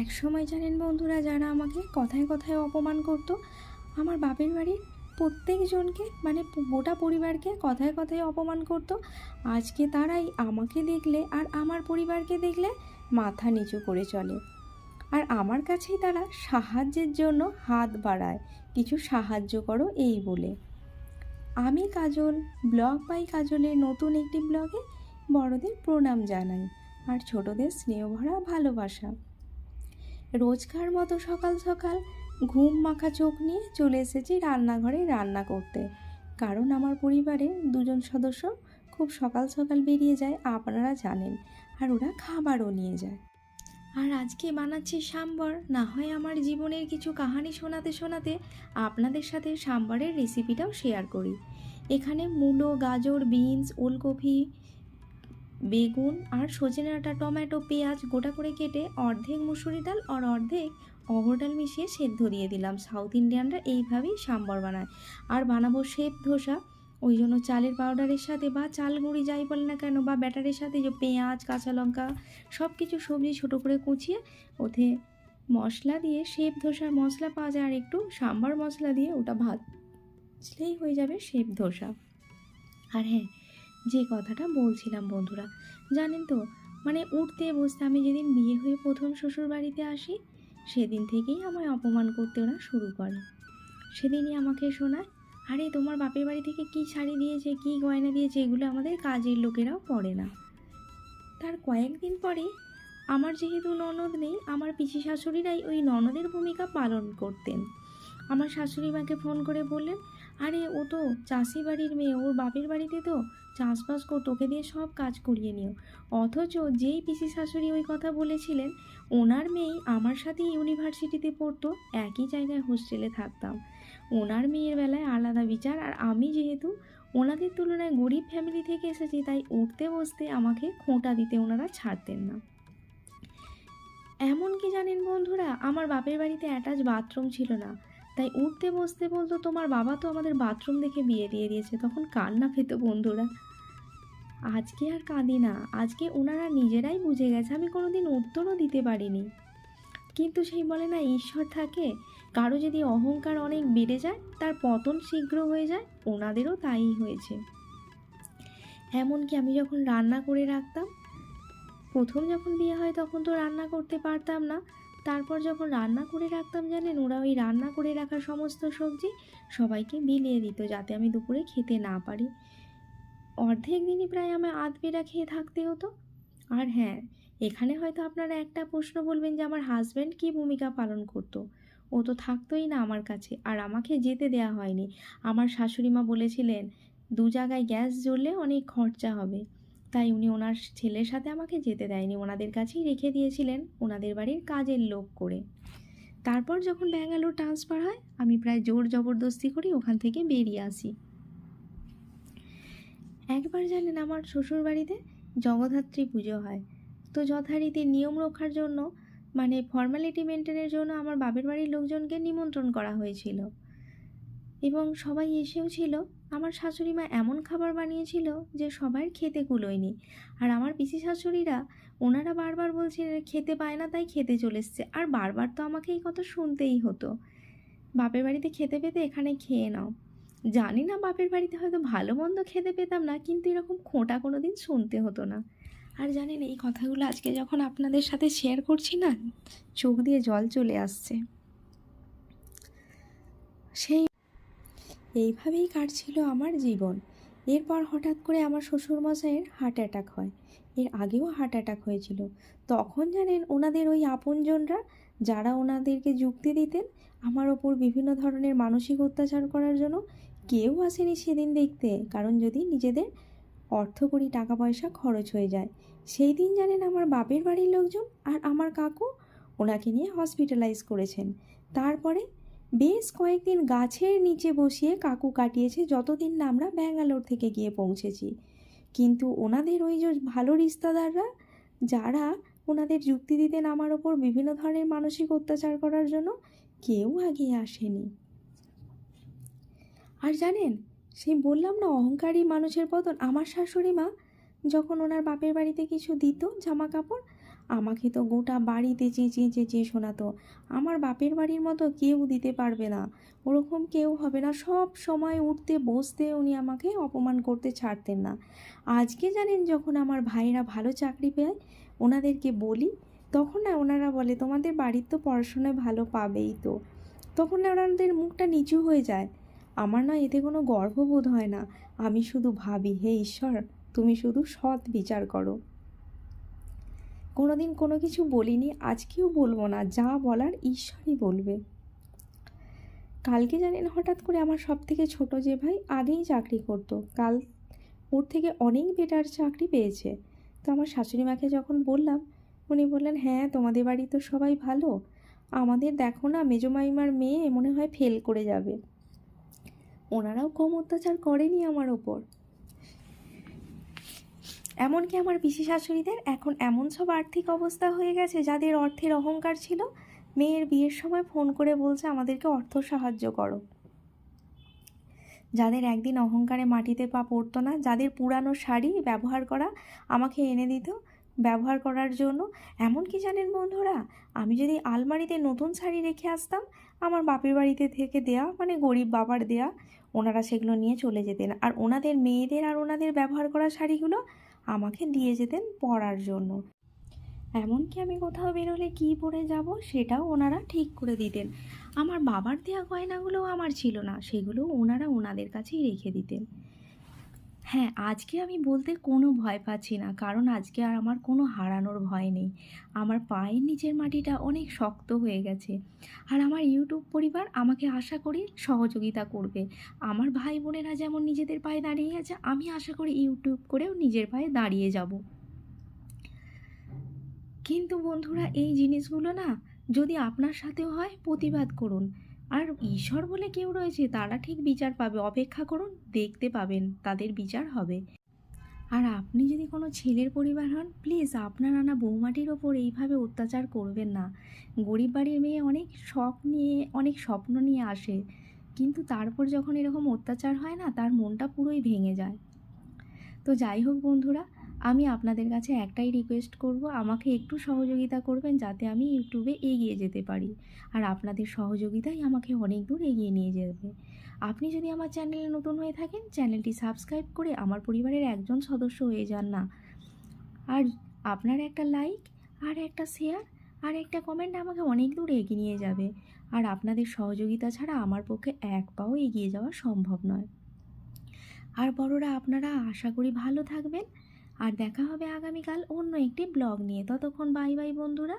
এক সময় জানেন বন্ধুরা, যারা আমাকে কথায় কথায় অপমান করতো, আমার বাপের বাড়ির প্রত্যেকজনকে মানে গোটা পরিবারকে কথায় কথায় অপমান করতো। আজকে তারাই আমাকে দেখলে আর আমার পরিবারকে দেখলে মাথা নিচু করে চলে। আর আমার কাছেই তারা সাহায্যের জন্য হাত বাড়ায়, কিছু সাহায্য করো এই বলে। আমি কাজল, ব্লগ বাই কাজলের নতুন একটি ব্লগে বড়দের প্রণাম জানাই, আর ছোটদের স্নেহভরা ভালোবাসা। রোজকার মতো সকাল সকাল ঘুম মাখা চোখ নিয়ে চলে এসেছি রান্নাঘরে রান্না করতে। কারণ আমার পরিবারে দুজন সদস্য খুব সকাল সকাল বেরিয়ে যায়, আপনারা জানেন, আর ওরা খাবারও নিয়ে যায়। আর আজকে বানাচ্ছি সাম্বার। না হয় আমার জীবনের কিছু কাহানি শোনাতে শোনাতে আপনাদের সাথে সাম্বারের রেসিপিটাও শেয়ার করি। এখানে মূলো, গাজর বিনস ওলকপি বেগুন আর সজনে ডাঁটা টমেটো, পেঁয়াজ গোটা করে কেটে অর্ধেক মুসুরি ডাল আর অর্ধেক অহর ডাল মিশিয়ে সেদ্ধ দিয়ে দিলাম। সাউথ ইন্ডিয়ানরা এইভাবেই সাম্বর বানায়। আর বানাবো শেপ ধোসা ওই জন্য চালের পাউডারের সাথে বা চাল গুঁড়ি যাই বলে না কেন বা ব্যাটারের সাথে যে পেঁয়াজ, কাঁচা লঙ্কা সব কিছু সবজি ছোটো করে কুচিয়ে ওতে মশলা দিয়ে শেপ ধোসার মশলা পাওয়া যায় আর একটু সাম্বার মশলা দিয়ে ওটা ভাত ভাজলেই হয়ে যাবে শেপ ধোসা আর হ্যাঁ যে কথাটা বলছিলাম বন্ধুরা, জানেন তো? মানে উঠতে বসতে আমি যেদিন বিয়ে হয়ে প্রথম শ্বশুর বাড়িতে আসি, সেদিন থেকেই আমায় অপমান করতে ওরা শুরু করে। সেদিনই আমাকে শোনায়, আরে, তোমার বাপের বাড়ি থেকে কী শাড়ি দিয়েছে, কী গয়না দিয়েছে, এগুলো আমাদের কাজের লোকেরাও পরে না। তার কয়েকদিন পরে আমার যেহেতু ননদ নেই, আমার পিসি শাশুড়িরাই ওই ননদের ভূমিকা পালন করতেন। আমার শাশুড়ি মাকে ফোন করে বললেন, আরে, ও তো চাষি বাড়ির মেয়ে, ওর বাপের বাড়িতে তো চাষবাস করতো, ওকে দিয়ে সব কাজ করিয়ে নিও। অথচ যেই পিসি শাশুড়ি ওই কথা বলেছিলেন, ওনার মেয়ে আমার সাথেই ইউনিভার্সিটিতে পড়তো, একই জায়গায় হোস্টেলে থাকতাম। ওনার মেয়ের বেলায় আলাদা বিচার, আর আমি যেহেতু ওনাদের তুলনায় গরিব ফ্যামিলি থেকে এসেছি, তাই উঠতে বসতে আমাকে খোঁটা দিতে ওনারা ছাড়তেন না। এমন কি জানেন বন্ধুরা, আমার বাপের বাড়িতে অ্যাটাচ বাথরুম ছিল না। তাই উঠতে বসতে বলতো, তোমার বাবা তো আমাদের বাথরুম দেখে বিয়ে দিয়ে দিয়েছে, তখন কান্না পেত বন্ধুরা। আজকে আর কাঁদি না, আজকে ওনারা নিজেরাই বুঝে গেছে, আমি কোনোদিন উত্তরও দিতে পারিনি। কিন্তু সেই বলে না, ঈশ্বর থাকে, কারও যদি অহংকার অনেক বেড়ে যায়, তার পতন শীঘ্র হয়ে যায় ওনাদেরও তাই হয়েছে। এমনকি আমি যখন রান্না করে রাখতাম, প্রথম যখন বিয়ে হয়, তখন তো রান্না করতে পারতাম না। তারপর যখন রান্না করে রাখতাম জানেন, ওরা ওই রান্না করে রাখা সমস্ত সবজি সবাইকে বিলিয়ে দিত যাতে আমি দুপুরে খেতে না পারি। অর্ধেক দিনই প্রায় আমার আধ বেড়া খেয়ে থাকতে হতো। আর হ্যাঁ এখানে হয়তো আপনারা একটা প্রশ্ন বলবেন যে আমার হাজব্যান্ড কী ভূমিকা পালন করতো? ও তো থাকতোই না আমার কাছে, আর আমাকে যেতে দেয়া হয়নি। আমার শাশুড়ি মা বলেছিলেন, দু জায়গায় গ্যাস জ্বললে অনেক খরচা হবে। তাই উনি ওনার ছেলের সাথে আমাকে যেতে দেয়নি। ওনাদের কাছেই রেখে দিয়েছিলেন ওনাদের বাড়ির কাজের লোক করে। তারপর যখন ব্যাঙ্গালোর ট্রান্সফার হয়, আমি প্রায় জোর জবরদস্তি করে ওখান থেকে বেরিয়ে আসি। একবার জানেন আমার শ্বশুর বাড়িতে জগদ্ধাত্রী পুজো হয়। তো যথারীতি নিয়ম রক্ষার জন্য মানে ফর্মালিটি মেনটেনের জন্য আমার বাপের বাড়ির লোকজনকে নিমন্ত্রণ করা হয়েছিল। এবং সবাই এসেও ছিল। আমার শাশুড়ি মা এমন খাবার বানিয়েছিল যে সবার খেতে কুলোয়নি। আর আমার পিসি শাশুড়িরা, ওনারা বারবার বলছেন খেতে পায় না, তাই খেতে চলে এসছে। আর বারবার তো আমাকে এই কথা শুনতেই হতো। বাপের বাড়িতে খেতে পেতে এখানে খেয়ে নাও। জানি না বাপের বাড়িতে হয়তো ভালো মন্দ খেতে পেতাম না, কিন্তু এরকম খোঁটা কোনো দিন শুনতে হতো না। আর জানেন, এই কথাগুলো আজকে যখন আপনাদের সাথে শেয়ার করছি না, চোখ দিয়ে জল চলে আসছে। সেই এইভাবেই কাটছিল আমার জীবন। এরপর হঠাৎ করে আমার শ্বশুরমশাইয়ের হার্ট অ্যাটাক হয়। এর আগেও হার্ট অ্যাটাক হয়েছিল। তখন জানেন ওনাদের ওই আপনজনরা যারা ওনাদেরকে যুক্তি দিতেন, আমার ওপর বিভিন্ন ধরনের মানসিক অত্যাচার করার জন্য কেউ আসেনি সেদিন দেখতে। কারণ যদি নিজেদের অর্থকরী টাকা পয়সা খরচ হয়ে যায়। সেই দিন জানেন আমার বাপের বাড়ির লোকজন আর আমার কাকু ওনাকে নিয়ে হসপিটালাইজ করেছেন। তারপরে বেশ কয়েকদিন গাছের নিচে বসিয়ে কাকু কাটিয়েছে যতদিন না আমরা ব্যাঙ্গালোর থেকে গিয়ে পৌঁছেছি। কিন্তু ওনাদের ওই যে ভালো রিস্তাদাররা, যারা ওনাদের যুক্তি দিতেন আমার ওপর বিভিন্ন ধরনের মানসিক অত্যাচার করার জন্য, কেউ আগে আসেনি। আর জানেন সেই বললাম না, অহংকারী মানুষের পতন আমার শাশুড়ি মা যখন ওনার বাপের বাড়িতে কিছু দিত, জামা কাপড় আমাকে তো গোটা বাড়িতে চেঁচিয়ে চেঁচিয়ে শোনাতো। আমার বাপের বাড়ির মতো কেউ দিতে পারবে না। ওরকম কেউ হবে না। সব সময় উঠতে, বসতে উনি আমাকে অপমান করতে ছাড়তেন না। আজকে জানেন যখন আমার ভাইরা ভালো চাকরি পেয়ে ওনাদেরকে বলি, তখন না ওনারা বলে, তোমাদের বাড়ির তো পড়াশোনায় ভালো পাবেই তো। তখন না ওনাদের মুখটা নিচু হয়ে যায়। আমার না এতে কোনো গর্ববোধ হয় না। আমি শুধু ভাবি, হে ঈশ্বর, তুমি শুধু সৎ বিচার করো। কোনোদিন কোনো কিছু বলিনি, আজকেও বলব না, যা বলার ঈশ্বরই বলবে। কালকে জানেন হঠাৎ করে আমার সব থেকে ছোটো যে ভাই, আগেই চাকরি করতো। কাল ওর থেকে অনেক বেটার চাকরি পেয়েছে। তো আমার শাশুড়ি মাকে যখন বললাম, উনি বললেন হ্যাঁ তোমাদের বাড়ি তো সবাই ভালো। আমাদের দেখো না, মেজো মাইমার মেয়ে মনে হয় ফেল করে যাবে। ওনারাও কম অত্যাচার করেনি আমার ওপর। এমনকি আমার পিসি শাশুড়িদের এখন এমন সব আর্থিক অবস্থা হয়ে গেছে, যাদের অর্থের অহংকার ছিল। মেয়ের বিয়ের সময় ফোন করে বলছে, আমাদেরকে অর্থ সাহায্য করো। যাদের একদিন অহংকারে মাটিতে পা পড়তো না, যাদের পুরানো শাড়ি ব্যবহার করা আমাকে এনে দিত, ব্যবহার করার জন্য। এমনকি জানেন বন্ধুরা, আমি যদি আলমারিতে নতুন শাড়ি রেখে আসতাম, আমার বাপের বাড়িতে থেকে দেয়া মানে গরিব বাবার দেয়া, ওনারা সেগুলো নিয়ে চলে যেতেন। আর ওনাদের মেয়েদের আর ওনাদের ব্যবহার করা শাড়িগুলো আমাকে দিয়ে যেতেন পড়ার জন্য। এমনকি আমি কোথাও বেরোলে কি পরে যাব সেটাও ওনারা ঠিক করে দিতেন। আমার বাবার দেওয়া গয়নাগুলোও আমার ছিল না, সেগুলো ওনারা ওনাদের কাছেই রেখে দিতেন। হ্যাঁ আজকে আমি বলতে কোনো ভয় পাচ্ছি না। কারণ আজকে আর আমার কোনো হারানোর ভয় নেই। আমার পায়ের নিচের মাটিটা অনেক শক্ত হয়ে গেছে। আর আমার ইউটিউব পরিবার আমাকে আশা করি সহযোগিতা করবে। আমার ভাই বোনেরা যেমন নিজেদের পায়ে দাঁড়িয়ে আছে, আমি আশা করি ইউটিউব করেও নিজের পায়ে দাঁড়িয়ে যাব। কিন্তু বন্ধুরা, এই জিনিসগুলো না যদি আপনার সাথেও হয়, প্রতিবাদ করুন। আর ঈশ্বর বলে কেউ রয়েছে, তারা ঠিক বিচার পাবে। অপেক্ষা করুন, দেখতে পাবেন, তাদের বিচার হবে। আর আপনি যদি কোনো ছেলের পরিবার হন, প্লিজ আপনার আনা বৌমাটির ওপর এইভাবে অত্যাচার করবেন না। গরিব বাড়ির মেয়ে অনেক শখ নিয়ে, অনেক স্বপ্ন নিয়ে আসে। কিন্তু তারপর যখন এরকম অত্যাচার হয় না, তার মনটা পুরোই ভেঙে যায়। তো যাই হোক বন্ধুরা আমি আপনাদের কাছে একটাই রিকোয়েস্ট করব, আমাকে একটু সহযোগিতা করবেন যাতে আমি ইউটিউবে এগিয়ে যেতে পারি। আর আপনাদের সহযোগিতাই আমাকে অনেক দূর এগিয়ে নিয়ে যাবে। আপনি যদি আমার চ্যানেলে নতুন হয়ে থাকেন, চ্যানেলটি সাবস্ক্রাইব করে আমার পরিবারের একজন সদস্য হয়ে যান না। আর আপনার একটা লাইক আর একটা শেয়ার আর একটা কমেন্ট আমাকে অনেক দূর এগিয়ে নিয়ে যাবে। আর আপনাদের সহযোগিতা ছাড়া আমার পক্ষে এক পাও এগিয়ে যাওয়া সম্ভব নয়। আর বড়রা, আপনারা আশা করি ভালো থাকবেন। আর দেখা হবে আগামীকাল অন্য একটি ব্লগ নিয়ে। ততক্ষণ বাই বাই বন্ধুরা।